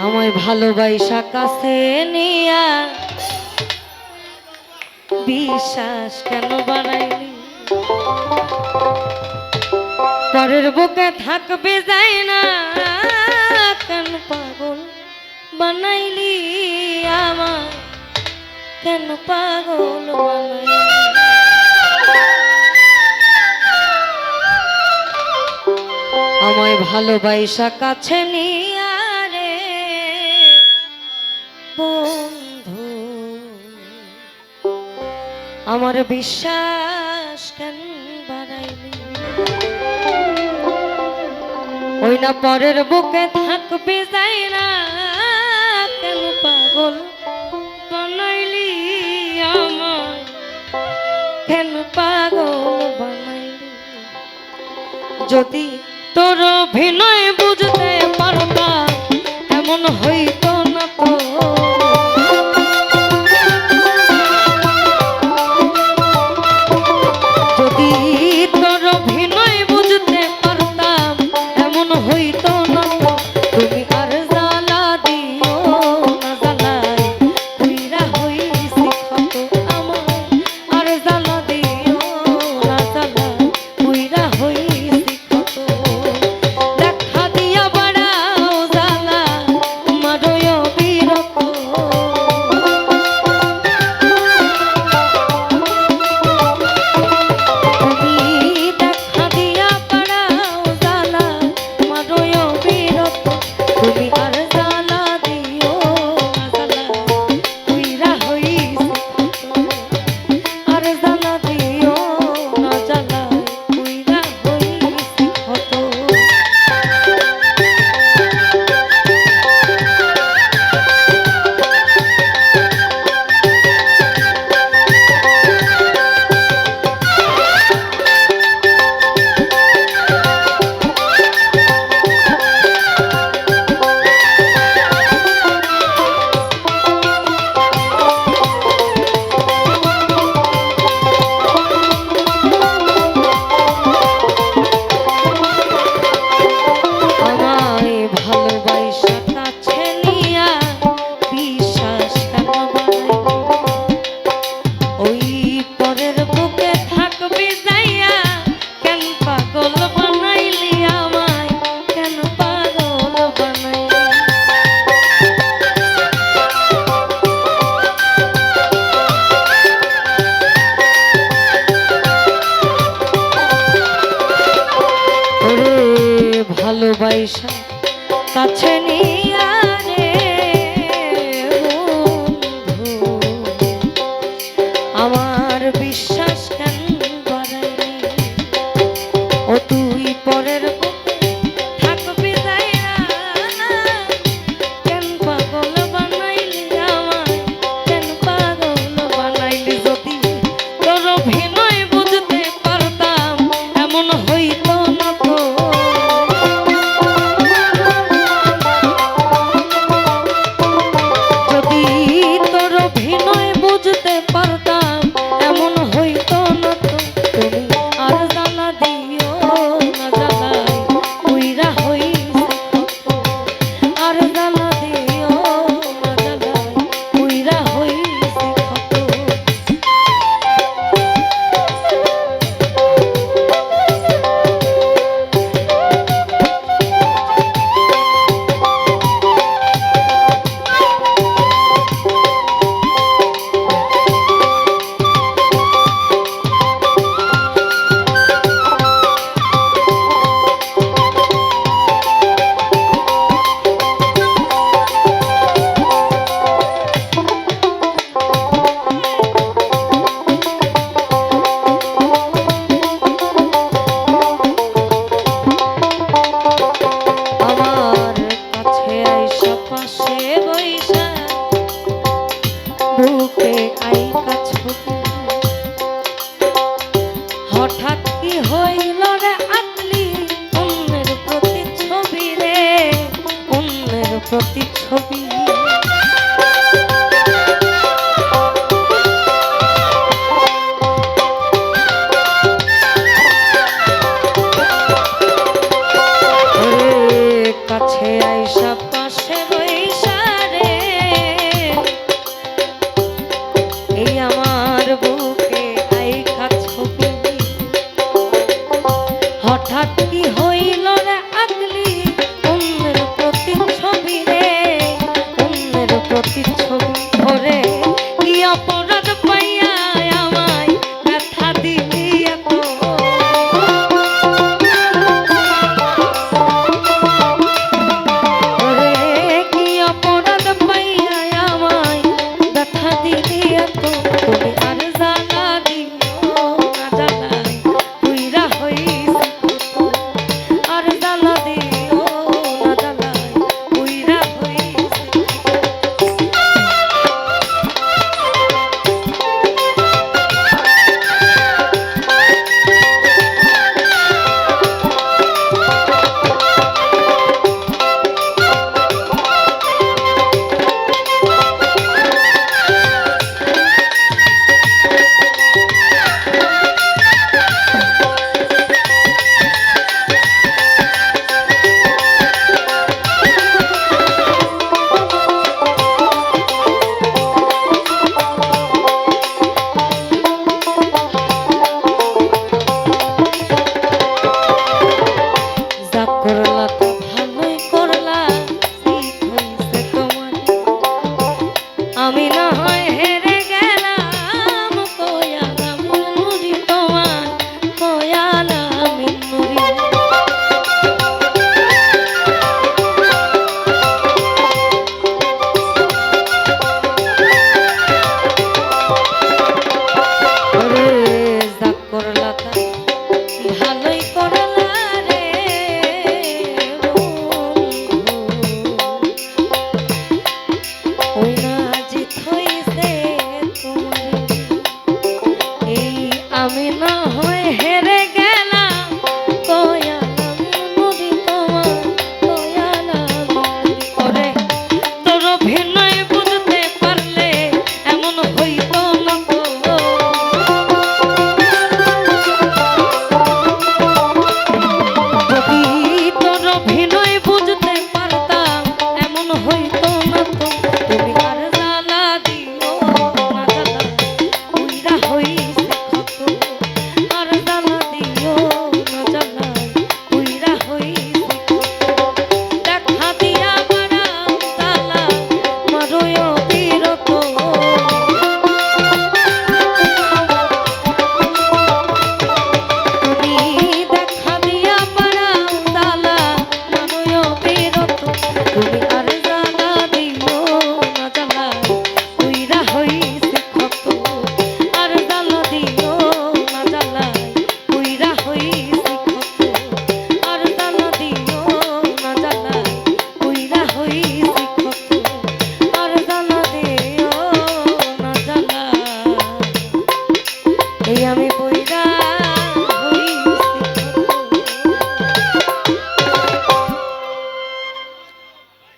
আমায় ভালোবাসা কাছে নিয়া বিশ্বাস কেন বানাইনি তারের বুকে থাকবে যায় না, কেন পাগল বানাইলি আমার কেন পাগল বানাইলি? আমায় ভালোবাসা কাছে নিয়ে বন্ধু, আমার বিশ্বাস কেন বাড়াইলি? ওই না পরের বুকে থাকবে যাই না, কেন পাগল বানাইলি আমার কেন পাগল বানাইলি? যদি তোর অভিনয় বুঝতে পারতাম এমন হইত ভালোবাসা কাছে নিয়ে ভিনয় করি